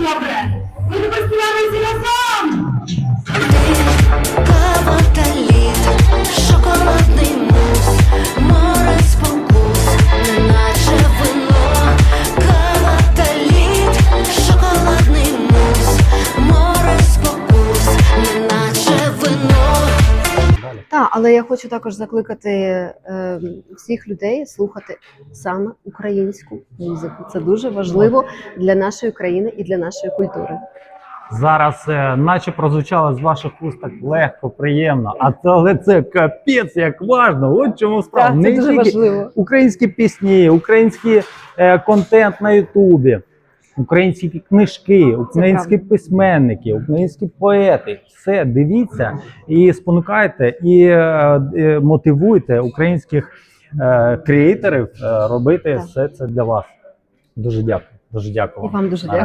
for that. Так, але я хочу також закликати е, всіх людей слухати саме українську музику. Це дуже важливо для нашої країни і для нашої культури. Зараз, е, наче прозвучало з ваших уст так легко, приємно, а це, але це капець як важно. От чому справа. Так, це Не дуже тільки важливо. Українські пісні, український е, контент на Ютубі, українські книжки, українські письменники, українські поети. Все дивіться і спонукайте, і е, е, мотивуйте українських е, креаторів е, робити Так. все це для вас. Дуже дякую. Дуже І дякую. вам дуже Наразі.